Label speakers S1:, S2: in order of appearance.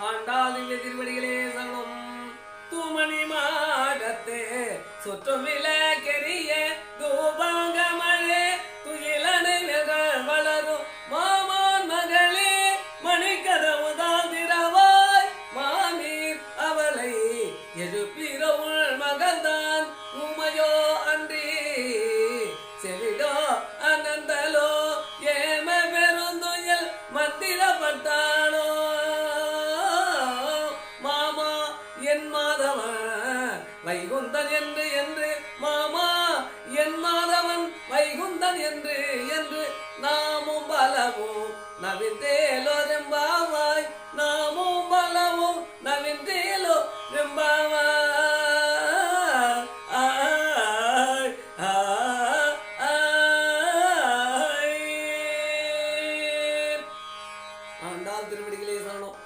S1: ஆண்டாளின் திருவடிகளே சரணம் தூமணி மாடத்தே சுற்றுமில கெரிய தூபாங்க மழை துயிலனை நிழல் வளரும் மாமான் மகளே மணிக்கதவுதான் திரவாய் மாமீர் அவளை எழுப்பிரவுள் என் மாதவன் வைகுந்தன் என்று என்று மாமா என் மாதவன் வைகுந்தன் என்று என்று நாமும் பலவும் நவிந்தேலோ ரெம்பாவாய் நாமும் பலவும் நவிந்தேலோ ரெம்பாவாய். ஆண்டாள் திருவடிகளே சரணம்.